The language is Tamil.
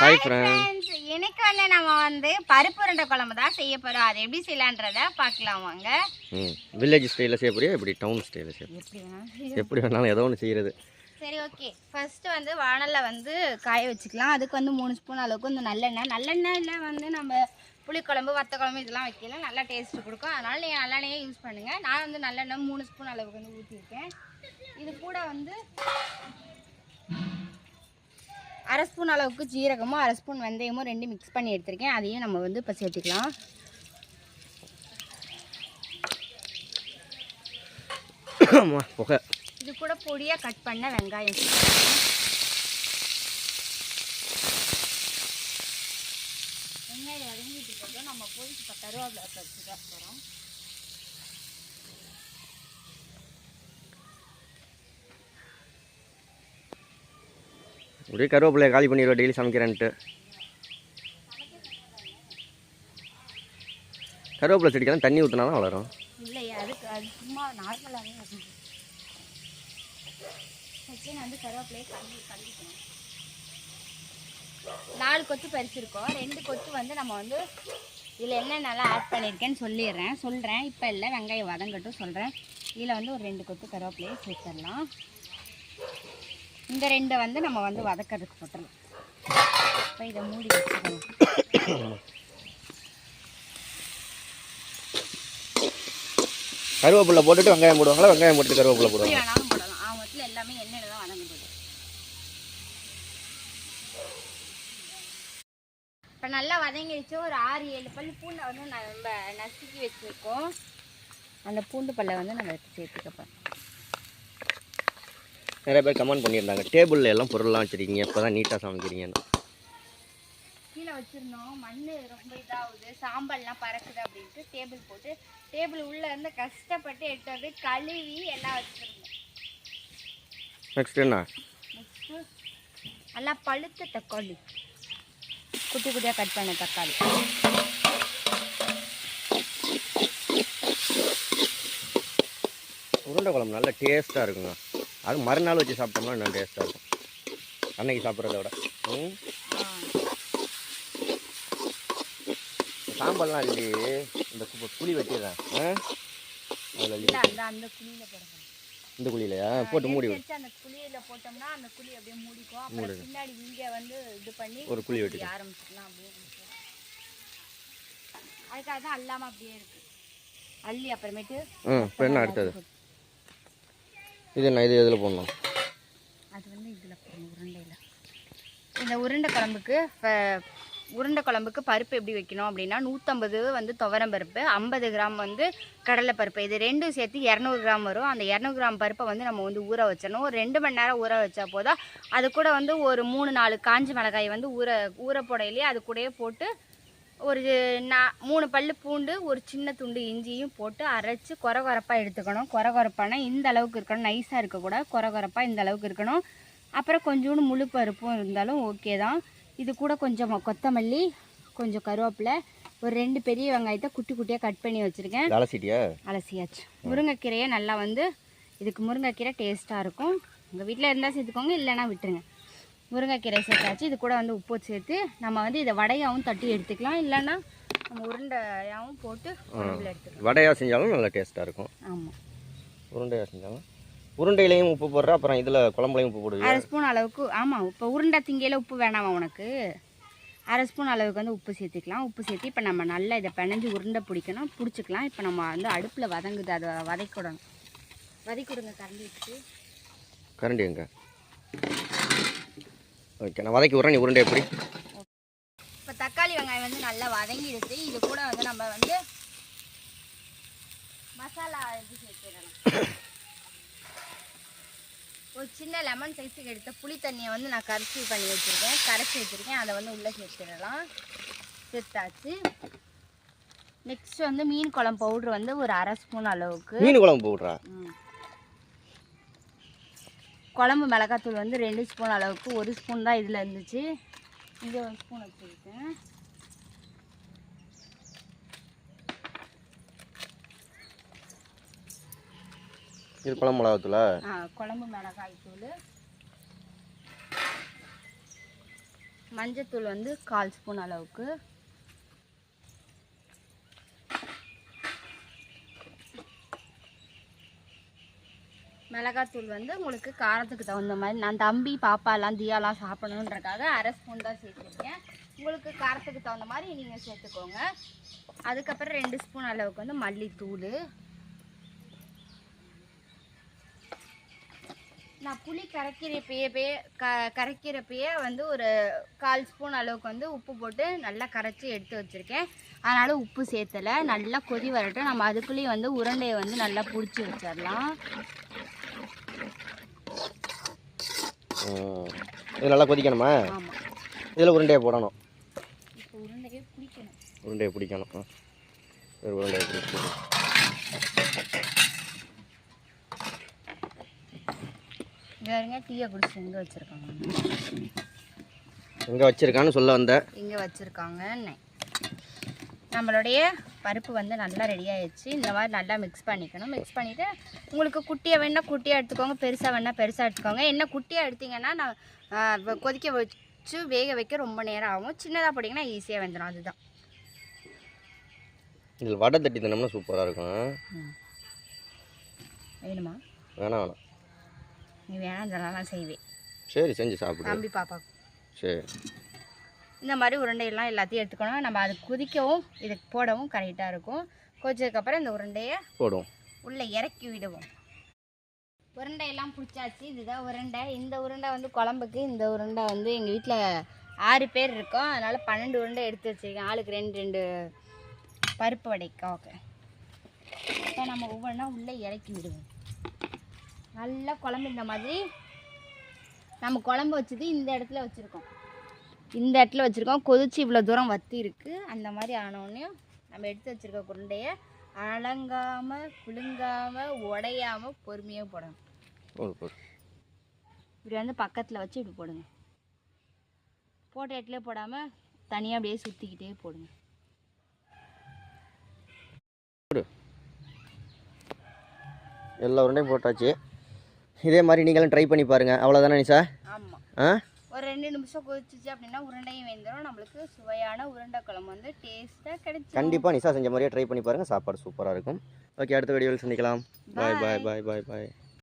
ஹாய் ஃப்ரெண்ட்ஸ் இன்னைக்கு வந்து நம்ம வந்து பருப்பு உருண்டை குழம்பு தான் செய்ய போறோம். அது எப்படி செய்யலான்றத பார்க்கலாம் வாங்க. வில்லேஜ் ஸ்டைலில் செய்ய போறியா? இப்படி டவுன் ஸ்டைலில் செய்ய எப்படி வேணாலும் ஏதோ ஒன்று செய்கிறது சரி ஓகே ஃபர்ஸ்ட் வந்து வானல்ல வந்து காய வச்சுக்கலாம். அதுக்கு வந்து மூணு ஸ்பூன் அளவுக்கு வந்து நல்லெண்ணெய். நல்லெண்ணெயில் வந்து நம்ம புளிக்குழம்பு வத்த குழம்பு இதெல்லாம் வைக்கல. நல்லா டேஸ்ட் கொடுக்கும். அதனால நீங்கள் நல்லெண்ணெயே யூஸ் பண்ணுங்க. நான் வந்து நல்லெண்ணெய் மூணு ஸ்பூன் அளவுக்கு வந்து ஊற்றிருக்கேன் இது கூட வந்து அரை ஸ்பூன் அளவுக்கு ஜீரகமும் அரை ஸ்பூன் வெந்தயமும் ரெண்டு மிக்ஸ் பண்ணி எடுத்திருக்கேன். அதையும் நம்ம வந்து இப்போ சேர்த்துக்கலாம். இது கூட பொடியாக கட் பண்ண வெங்காயம். வெங்காயம் இருக்கட்டும். நம்ம போய் இப்போ கருவேப்பிலை வச்சுக்க போகிறோம் அப்படியே கருவேப்பிலையை காலி பண்ணிடுவோம் டெய்லி சமைக்கிறேன்ட்டு. கருவேப்பிலை செடிக்கெல்லாம் தண்ணி ஊற்றினா தான் வளரும். அதுக்கு அது சும்மா வந்து நாலு கொத்து பறிச்சிருக்கோம். ரெண்டு கொத்து வந்து நம்ம வந்து இதில் என்னென்னலாம் ஆட் பண்ணியிருக்கேன்னு சொல்லிடுறேன். சொல்கிறேன் இப்போ இல்லை வெங்காயம் வதங்கட்டும் சொல்கிறேன் இதில் வந்து ஒரு ரெண்டு கொத்து கருவேப்பிலையை சேர்த்துடலாம். இந்த ரெண்டை வந்து நம்ம வந்து வதக்கிறதுக்கு போட்டுடலாம். இப்போ இதை மூடி வச்சுக்கணும். கருவேப்பிலை போட்டுட்டு வெங்காயம் போடுவாங்களா? வெங்காயம் போட்டு கருவேப்பிலை போடுவாங்க வேணாலும் போடலாம். ஆகத்தில் எல்லாமே எண்ணெயில் தான் வதங்க போகுது இப்போ நல்லா வதங்கிடுச்சு. ஒரு ஆறு ஏழு பல் பூண்டை வந்து நம்ம நசுக்கி வச்சுருக்கோம். அந்த பூண்டு பல்லை வந்து நம்ம சேர்த்துக்கப்போம் நிறைய பேர் கமெண்ட் பண்ணியிருந்தாங்க. டேபிளில் எல்லாம் பொருள்லாம் வச்சுருக்கீங்க. இப்போ தான் நீட்டாக சமைக்கிறீங்கன்னு. கீழே வச்சுருந்தோம். மண் ரொம்ப இதாகுது. சாம்பல்லாம் பறக்குது அப்படின்ட்டு டேபிள் போட்டு டேபிள் உள்ளே இருந்து கஷ்டப்பட்டு எடுத்து வந்து கழுவி எல்லாம் வச்சுருந்தோம். நெக்ஸ்ட் என்ன? நெக்ஸ்ட்டு நல்லா பழுத்த தக்காளி. குட்டி குட்டியாக கட் பண்ண தக்காளி. உருண்டை குழம்பு நல்ல டேஸ்ட்டாக இருக்குங்க. அது மறுநாள் வச்சு சாப்பிட்டோம்னா இன்னும் டேஸ்ட்டாக இருக்கும். அன்னைக்கு சாப்பிட்றத விட. ம்? சாம்பார்லாம் அள்ளி இந்த புளி வெட்டிடுறேன். இந்த குழியிலையா? போட்டு மூடி அந்த குழியில போட்டோம்னா அந்த குழி அப்படியே மூடிக்கும். அப்புறம் பின்னாடி இங்க வந்து இது பண்ணி ஒரு குழி ஊத்தி வெட்டிக்கலாம். ஆரம்பிச்சுக்கலாம் அப்படியே அதுக்காக தான் அல்லாம அப்படியே இருக்கு. அள்ளி அப்புறமேட்டு இப்போ என்ன அடுத்தது? இது நான் இது எதில் போடணும்? அது வந்து இதில் போடணும் உருண்டையில். இந்த உருண்டை குழம்புக்கு உருண்டை குழம்புக்கு பருப்பு எப்படி வைக்கணும் அப்படின்னா நூற்றம்பது வந்து துவரம் பருப்பு ஐம்பது கிராம் வந்து கடலை பருப்பு இது ரெண்டும் சேர்த்து இரநூறு கிராம் வரும். அந்த இரநூறு கிராம் பருப்பை வந்து நம்ம வந்து ஊற வச்சிடணும். ஒரு ரெண்டு மணி நேரம் ஊற வச்சா போதும். அது கூட வந்து ஒரு மூணு நாலு காஞ்சி மிளகாய் வந்து ஊற ஊற போடையிலேயே அது கூடயே போட்டு ஒரு நா மூணு பல்லு பூண்டு ஒரு சின்ன துண்டு இஞ்சியும் போட்டு அரைச்சி கொர கொரப்பாக எடுத்துக்கணும். கொர கொரப்பானா இந்த அளவுக்கு இருக்கணும். நைஸாக இருக்கக்கூடாது கொர கொரப்பாக இந்த அளவுக்கு இருக்கணும். அப்புறம் கொஞ்சோண்டு முழு பருப்பும் இருந்தாலும் ஓகே தான். இது கூட கொஞ்சம் கொத்தமல்லி கொஞ்சம் கருவேப்பிலை ஒரு ரெண்டு பெரிய வெங்காயத்தை குட்டி குட்டியாக கட் பண்ணி வச்சுருக்கேன். அலசிட்டியா? அலசியாச்சு. முருங்கைக்கீரையை நல்லா வந்து இதுக்கு முருங்கைக்கீரை டேஸ்ட்டாக இருக்கும். உங்கள் வீட்டில் இருந்தால் சேர்த்துக்கோங்க இல்லைன்னா விட்டுருங்க. முருங்கைக்கீரை சேர்த்தாச்சு. இது கூட வந்து உப்பு சேர்த்து நம்ம வந்து இதை வடையாகவும் தட்டி எடுத்துக்கலாம். இல்லைன்னா நம்ம உருண்டையாகவும் போட்டு எடுத்துக்கலாம். வடையாக செஞ்சாலும் நல்லா டேஸ்ட்டாக இருக்கும். ஆமாம் உருண்டையாக செஞ்சாலும். உருண்டையிலையும் உப்பு போடுற அப்புறம் இதில் குழம்புலையும் உப்பு போடுவியா? அரை ஸ்பூன் அளவுக்கு ஆமாம் இப்போ உருண்டை திங்கையில் உப்பு வேணாமா உனக்கு? அரை ஸ்பூன் அளவுக்கு வந்து உப்பு சேர்த்துக்கலாம். உப்பு சேர்த்து இப்போ நம்ம நல்லா இதை பிணைஞ்சு உருண்டை பிடிக்கணும். பிடிச்சிக்கலாம். இப்போ நம்ம வந்து அடுப்பில் வதங்குது அதை வதக்கிடணும் வதக்கிடுங்க கரண்டி வச்சுட்டு. கரண்டி எங்க? ஓகே நான் வதக்கி விட்றேன் நீ உருண்டை எப்படி இப்போ தக்காளி வெங்காயம் வந்து நல்லா வதங்கிடுச்சு. இது கூட வந்து நம்ம வந்து மசாலா இது சேர்த்துடலாம் ஒரு சின்ன லெமன் சைஸுக்கு எடுத்த புளி தண்ணியை வந்து நான் கரைச்சி பண்ணி வச்சுருக்கேன். கரைச்சி வச்சுருக்கேன். அதை வந்து உள்ளே சேர்த்துடலாம். சேர்த்தாச்சு. நெக்ஸ்ட் வந்து மீன் குழம்பு பவுட்ரு வந்து ஒரு அரை ஸ்பூன் அளவுக்கு. மீன் குழம்பு போடுறா ம். குழம்பு மிளகாத்தூள் வந்து ரெண்டு ஸ்பூன் அளவுக்கு ஒரு ஸ்பூன் தான் இதில் இருந்துச்சு. இங்கே ஒரு ஸ்பூன் வச்சுருக்கேன். இது குழம்பு மிளகாத்தூளா? ஆ குழம்பு மிளகாய் தூள். மஞ்சத்தூள் வந்து கால் ஸ்பூன் அளவுக்கு. மிளகாத்தூள் வந்து உங்களுக்கு காரத்துக்கு தகுந்த மாதிரி நான் தம்பி பாப்பாலாம் தியாலாம் சாப்பிடணுன்றக்காக அரை ஸ்பூன் தான் சேர்த்துருக்கேன். உங்களுக்கு காரத்துக்கு தகுந்த மாதிரி நீங்கள் சேர்த்துக்கோங்க. அதுக்கப்புறம் ரெண்டு ஸ்பூன் அளவுக்கு வந்து மல்லித்தூள். நான் புளி கரைக்கிறப்பயே க கரைக்கிறப்பயே வந்து ஒரு கால் ஸ்பூன் அளவுக்கு வந்து உப்பு போட்டு நல்லா கரைச்சி எடுத்து வச்சுருக்கேன். அதனால் உப்பு சேர்த்தலை. நல்லா கொதி வரட்டும். நம்ம அதுக்குள்ளேயே வந்து உருண்டையை வந்து நல்லா பிடிச்சி வச்சிடலாம் இது நல்லா கொதிக்கணுமா? இதில் உருண்டையை போடணும். உருண்டையே பிடிக்கணும். ஒரு உருண்டையை பிடிக்கணும் இங்கே டீயை குடிச்சு எங்கே வச்சுருக்காங்க எங்கே வச்சிருக்கான்னு சொல்ல வந்த இங்கே வச்சுருக்காங்கன்னு. நம்மளுடைய பருப்பு வந்து நல்லா ரெடி ஆயிடுச்சு. இந்த மாதிரி நல்லா மிக்ஸ் பண்ணிக்கணும். மிக்ஸ் பண்ணிவிட்டு உங்களுக்கு குட்டியாக வேணால் குட்டியாக எடுத்துக்கோங்க. பெருசாக வேணால் பெருசாக எடுத்துக்கோங்க. என்ன குட்டியாக எடுத்தீங்கன்னா நான் கொதிக்க வச்சு வேக வைக்க ரொம்ப நேரம் ஆகும். சின்னதாக போட்டிங்கன்னா ஈஸியாக வெந்துடும் அதுதான். இதில் வடை தட்டி தினம்னா சூப்பராக இருக்கும். வேணுமா? வேணாம் வேணாம். நீ வேணாம் இதெல்லாம் செய்வேன் சரி செஞ்சு சாப்பிடு. தம்பி பாப்பா சரி. இந்த மாதிரி உருண்டையெல்லாம் எல்லாத்தையும் எடுத்துக்கணும். நம்ம அது குதிக்கவும் இதுக்கு போடவும் கரெக்டாக இருக்கும். கொதிச்சதுக்கப்புறம் இந்த உருண்டையை போடுவோம். உள்ளே இறக்கி விடுவோம். உருண்டையெல்லாம் பிடிச்சாச்சு. இதுதான் உருண்டை. இந்த உருண்டை வந்து குழம்புக்கு இந்த உருண்டை வந்து எங்கள் வீட்டில் ஆறு பேர் இருக்கோம். அதனால் பன்னெண்டு உருண்டை எடுத்து வச்சுருக்கேன். ஆளுக்கு ரெண்டு ரெண்டு பருப்பு வடைக்கா. ஓகே. இப்போ நம்ம ஒவ்வொன்றா உள்ளே இறக்கி விடுவோம். நல்லா குழம்பு இந்த மாதிரி. நம்ம குழம்பு வச்சது இந்த இடத்துல வச்சுருக்கோம். இந்த இடத்துல வச்சுருக்கோம். கொதிச்சு இவ்வளோ தூரம் வத்தி இருக்குது அந்த மாதிரி ஆனோடனையும் நம்ம எடுத்து வச்சுருக்க உருண்டையை அலங்காமல் குலுங்காமல் உடையாமல் பொறுமையாக போடணும். போடு போடு இப்படி வந்து பக்கத்தில் வச்சு இப்படி போடுங்க. போட்ட இடத்துல போடாமல் தனியாக அப்படியே சுற்றிக்கிட்டே போடுங்க. எல்லா உருண்டையும் போட்டாச்சு. இதே மாதிரி நீங்களும் ட்ரை பண்ணி பாருங்கள் அவ்வளோதானே நிஷா? ஆமாம் ஆ? ஒரு ரெண்டு நிமிஷம் கொதிச்சிச்சு அப்படின்னா உருண்டையும் வெந்துடும் நம்மளுக்கு சுவையான உருண்டை குழம்பு வந்து டேஸ்ட்டாக கிடைச்சி கண்டிப்பாக நிஷா செஞ்ச மாதிரியே ட்ரை பண்ணி பாருங்கள் சாப்பாடு சூப்பராக இருக்கும். ஓகே அடுத்த வீடியோவில் சந்திக்கலாம். பாய் பாய் பாய் பாய் பாய்